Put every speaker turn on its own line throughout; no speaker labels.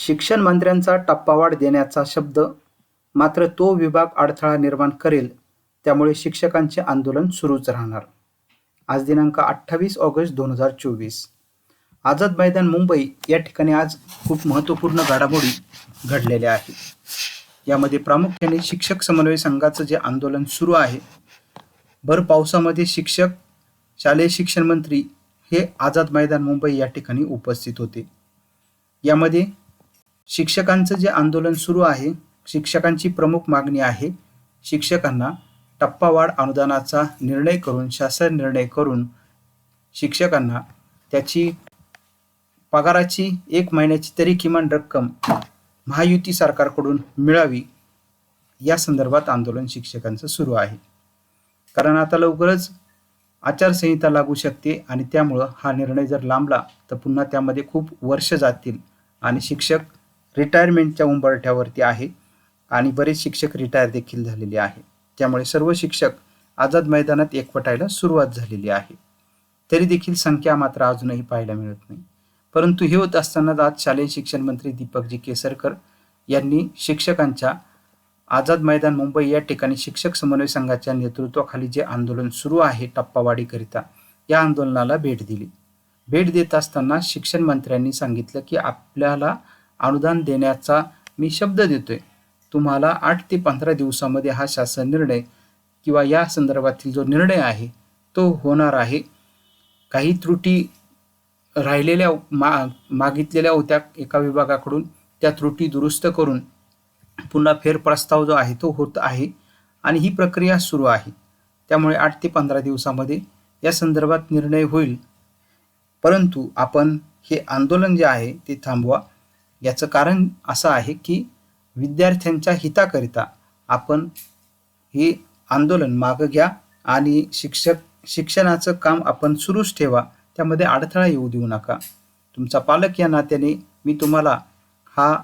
शिक्षण मंत्र्यांचा टप्पावाढ देण्याचा शब्द मात्र तो विभाग अडथळा निर्माण करेल त्यामुळे शिक्षकांचे आंदोलन सुरूच राहणार. आज दिनांक अठ्ठावीस ऑगस्ट दोन हजार चोवीस. आझाद मैदान मुंबई या ठिकाणी आज खूप महत्त्वपूर्ण घडामोडी घडलेल्या आहेत. यामध्ये प्रामुख्याने शिक्षक समन्वय संघाचं जे आंदोलन सुरू आहे भर पावसामध्ये शिक्षक शालेय शिक्षण मंत्री हे आझाद मैदान मुंबई या ठिकाणी उपस्थित होते. यामध्ये शिक्षकांचं जे आंदोलन सुरू आहे शिक्षकांची प्रमुख मागणी आहे शिक्षकांना टप्पावाढ अनुदानाचा निर्णय करून शासन निर्णय करून शिक्षकांना त्याची पगाराची एक महिन्याची तरी किमान रक्कम महायुती सरकारकडून मिळावी या संदर्भात आंदोलन शिक्षकांचं सुरू आहे. कारण आता लवकरच आचारसंहिता लागू शकते आणि त्यामुळं हा निर्णय जर लांबला तर पुन्हा त्यामध्ये खूप वर्ष जातील आणि शिक्षक रिटायरमेंटच्या उंबरठ्यावरती आहे आणि बरेच शिक्षक रिटायर देखील झालेले आहे. त्यामुळे सर्व शिक्षक आझाद मैदानात एकवटायला सुरुवात झालेली आहे. तरी देखील संख्या मात्र अजूनही पाहायला मिळत नाही. परंतु हे होत असतानाच आज शालेय शिक्षण मंत्री दीपकजी केसरकर यांनी शिक्षकांच्या आझाद मैदान मुंबई या ठिकाणी शिक्षक समन्वय संघाच्या नेतृत्वाखाली जे आंदोलन सुरू आहे टप्पावाढीकरिता या आंदोलनाला भेट दिली. भेट देत असताना शिक्षण मंत्र्यांनी सांगितलं की आपल्याला अनुदान देण्याचा मी शब्द देतोय. तुम्हाला आठ ते पंधरा दिवसामध्ये हा शासन निर्णय किंवा या संदर्भातील जो निर्णय आहे तो होणार आहे. काही त्रुटी राहिलेल्या मा मागितलेल्या होत्या एका विभागाकडून त्या त्रुटी दुरुस्त करून पुन्हा फेरप्रस्ताव जो आहे तो होत आहे आणि ही प्रक्रिया सुरू आहे. त्यामुळे आठ ते पंधरा दिवसामध्ये या संदर्भात निर्णय होईल. परंतु आपण हे आंदोलन जे आहे ते थांबवा. याचं कारण असं आहे की विद्यार्थ्यांच्या हिताकरिता आपण हे आंदोलन मागं घ्या आणि शिक्षक शिक्षणाचं काम आपण सुरूच ठेवा. त्यामध्ये अडथळा येऊ देऊ नका. तुमचा पालक या नात्याने मी तुम्हाला हा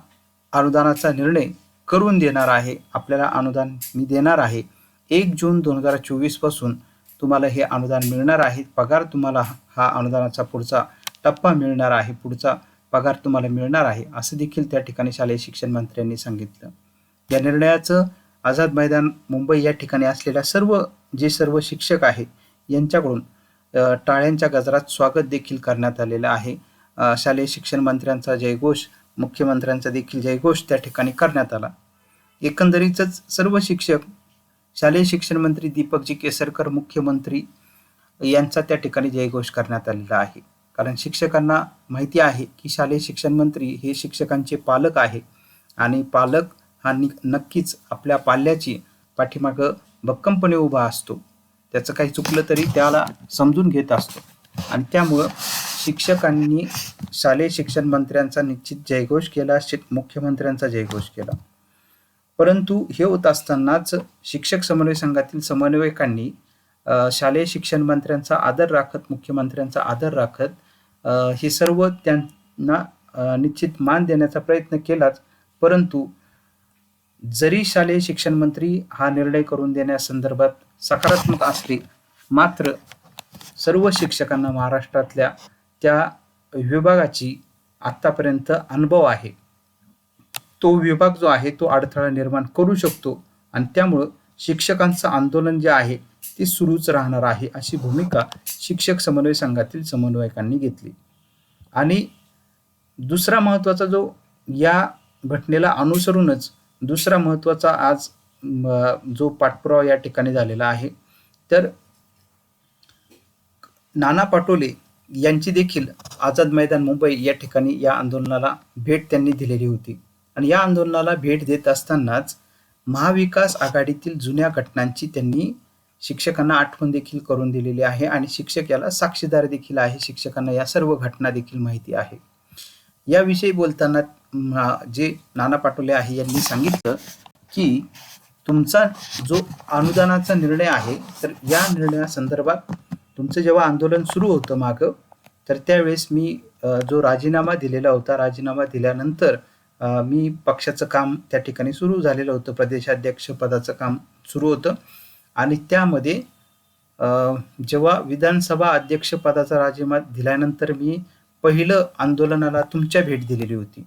अनुदानाचा निर्णय करून देणार आहे. आपल्याला अनुदान मी देणार आहे. एक जून दोन हजार चोवीसपासून तुम्हाला हे अनुदान मिळणार आहे. पगार तुम्हाला हा अनुदानाचा पुढचा टप्पा मिळणार आहे. पुढचा पगार तुम्हाला मिळणार आहे असं देखील त्या ठिकाणी शालेय शिक्षण मंत्र्यांनी सांगितलं. या निर्णयाचं आझाद मैदान मुंबई या ठिकाणी असलेल्या सर्व जे सर्व शिक्षक आहे यांच्याकडून टाळ्यांच्या गजरात स्वागत देखील करण्यात आलेलं आहे. शालेय शिक्षण मंत्र्यांचा जयघोष मुख्यमंत्र्यांचा देखील जयघोष त्या ठिकाणी करण्यात आला. एकंदरीतच सर्व शिक्षक शालेय शिक्षण मंत्री दीपकजी केसरकर मुख्यमंत्री यांचा त्या ठिकाणी जयघोष करण्यात आलेला आहे. कारण शिक्षकांना माहिती आहे की शालेय शिक्षण मंत्री हे शिक्षकांचे पालक आहे. आणि पालक हा नक्कीच आपल्या पाल्याची पाठीमागं भक्कमपणे उभा असतो. त्याचं काही चुकलं तरी त्याला समजून घेत असतो. आणि त्यामुळं शिक्षकांनी शालेय शिक्षण मंत्र्यांचा निश्चित जयघोष केला शिक मुख्यमंत्र्यांचा जयघोष केला. परंतु हे होत असतानाच शिक्षक समन्वय संघातील समन्वयकांनी शालेय शिक्षण मंत्र्यांचा आदर राखत मुख्यमंत्र्यांचा आदर राखत हे सर्व त्यांना निश्चित मान देण्याचा प्रयत्न केलाच. परंतु जरी शालेय शिक्षण मंत्री हा निर्णय करून देण्यासंदर्भात सकारात्मक असले मात्र सर्व शिक्षकांना महाराष्ट्रातल्या त्या विभागाची आत्तापर्यंत अनुभव आहे. तो विभाग जो आहे तो अडथळा निर्माण करू शकतो आणि त्यामुळं शिक्षकांचं आंदोलन जे आहे ते सुरूच राहणार आहे अशी भूमिका शिक्षक समन्वय संघातील समन्वयकांनी घेतली. आणि दुसरा महत्त्वाचा जो या घटनेला अनुसरूनच दुसरा महत्त्वाचा आज जो पाठपुरावा या ठिकाणी झालेला आहे तर नाना पाटोले यांची देखील आझाद मैदान मुंबई या ठिकाणी या आंदोलनाला भेट त्यांनी दिलेली होती. आणि या आंदोलनाला भेट देत असतानाच महाविकास आघाडीतील जुन्या घटनांची त्यांनी शिक्षकांना आठवण देखील करून दिलेली आहे आणि शिक्षक याला साक्षीदार देखील आहे. शिक्षकांना या सर्व घटना देखील माहिती आहे. याविषयी बोलताना जे नाना पाटोले आहे यांनी सांगितलं की तुमचा जो अनुदानाचा निर्णय आहे तर या निर्णयासंदर्भात तुमचं जेव्हा आंदोलन सुरू होतं मागं तर त्यावेळेस मी जो राजीनामा दिलेला होता राजीनामा दिल्यानंतर मी पक्षाचं काम त्या ठिकाणी सुरू झालेलं होतं. प्रदेशाध्यक्ष पदाचं काम सुरू होतं. आणि त्यामध्ये जेव्हा विधानसभा अध्यक्षपदाचा राजीनामा दिल्यानंतर मी पहिलं आंदोलनाला तुमच्या भेट दिलेली होती.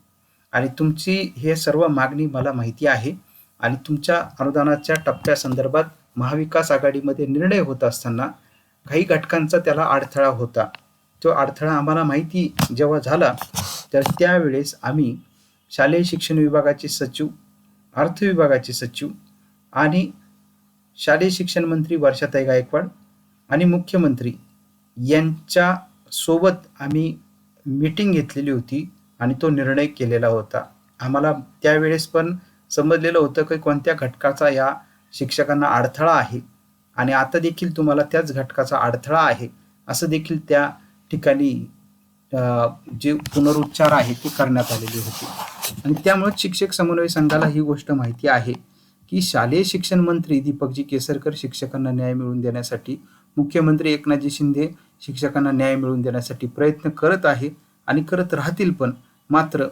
आणि तुमची हे सर्व मागणी मला माहिती आहे. आणि तुमच्या अनुदानाच्या टप्प्यासंदर्भात महाविकास आघाडीमध्ये निर्णय होत असताना काही घटकांचा त्याला अडथळा होता. तो अडथळा आम्हाला माहिती जेव्हा झाला तर त्यावेळेस आम्ही शालेय शिक्षण विभागाचे सचिव अर्थ विभागाचे सचिव आणि शालेय शिक्षण मंत्री वर्षाताई गायकवाड आणि मुख्यमंत्री यांच्या सोबत आम्ही मीटिंग घेतलेली होती आणि तो निर्णय केलेला होता. आम्हाला त्यावेळेस पण समजलेलं होतं की कोणत्या घटकाचा या शिक्षकांना अडथळा आहे आणि आता देखील तुम्हाला त्याच घटकाचा अडथळा आहे असं देखील त्या ठिकाणी जे पुनरुच्चार आहे ते करण्यात आलेले होते. आणि त्यामुळे शिक्षक समन्वय संघाला ही गोष्ट माहिती आहे. की शालेय शिक्षण मंत्री दीपकजी केसरकर शिक्षकांना न्याय मिळवून देण्यासाठी मुख्यमंत्री एकनाथजी शिंदे शिक्षकांना न्याय मिळवून देण्यासाठी प्रयत्न करत आहे आणि करत राहतील पण मात्र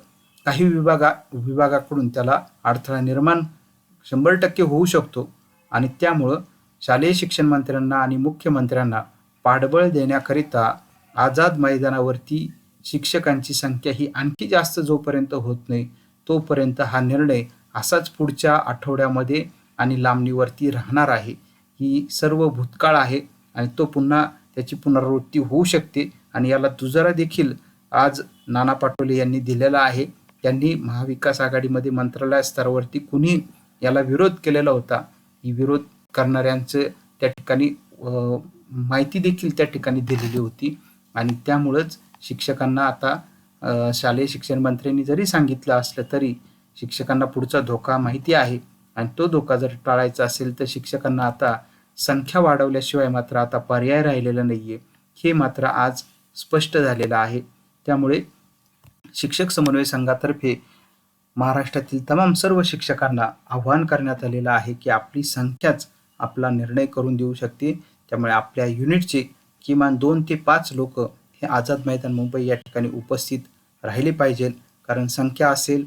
काही विभागा विभागाकडून त्याला अडथळा निर्माण शंभर टक्के होऊ शकतो आणि त्यामुळं शालेय शिक्षण मंत्र्यांना आणि मुख्यमंत्र्यांना पाठबळ देण्याकरिता आझाद मैदानावरती शिक्षकांची संख्या ही आणखी जास्त जोपर्यंत होत नाही तोपर्यंत हा निर्णय असाच पुढच्या आठवड्यामध्ये आणि लांबणीवरती राहणार आहे. ही सर्व भूतकाळ आहे आणि तो पुन्हा त्याची पुनरावृत्ती होऊ शकते आणि याला दुजारा देखील आज नाना पाटोले यांनी दिलेला आहे. त्यांनी महाविकास आघाडीमध्ये मंत्रालय स्तरावरती कुणी याला विरोध केलेला होता? ही विरोध करणाऱ्यांचं त्या ठिकाणी माहिती देखील त्या ठिकाणी दिलेली होती. आणि त्यामुळंच शिक्षकांना आता शालेय शिक्षण मंत्र्यांनी जरी सांगितलं असलं तरी शिक्षकांना पुढचा धोका माहिती आहे आणि तो धोका जर टाळायचा असेल तर शिक्षकांना आता संख्या वाढवल्याशिवाय मात्र आता पर्याय राहिलेला नाहीये. हे मात्र आज स्पष्ट झालेलं आहे. त्यामुळे शिक्षक समन्वय संघातर्फे महाराष्ट्रातील तमाम सर्व शिक्षकांना आव्हान करण्यात आलेलं आहे की आपली संख्याच आपला निर्णय करून देऊ शकते त्यामुळे आपल्या युनिटचे किमान दोन ते पाच लोक हे आझाद मैदान मुंबई या ठिकाणी उपस्थित राहिले पाहिजेत. कारण संख्या असेल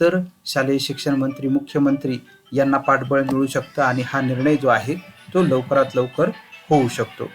तर शालेय शिक्षण मंत्री मुख्यमंत्री यांना पाठबळ मिळू शकतं आणि हा निर्णय जो आहे तो लवकरात लवकर होऊ शकतो.